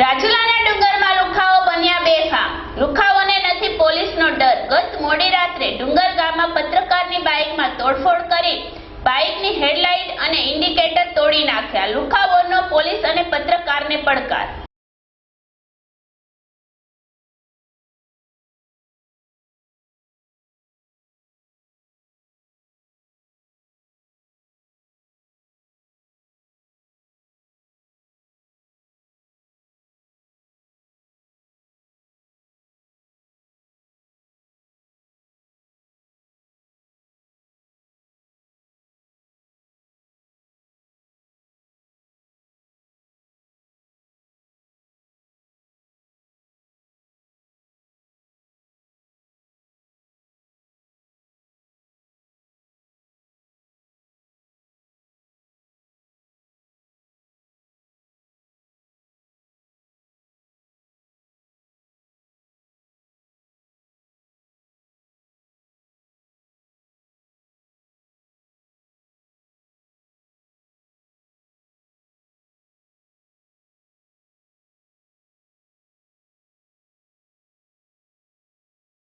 રાજુલાના ડુંગરમાં લુખાઓ બન્યા બેફામ. લુખાઓને નથી પોલીસનો ડર. ગત મોડી રાત્રે ડુંગર ગામમાં પત્રકારની બાઇકમાં તોડફોડ કરી બાઇકની હેડલાઇટ અને ઇન્ડિકેટર તોડી નાખ્યા. લુખાઓનો પોલીસ અને પત્રકારને પડકાર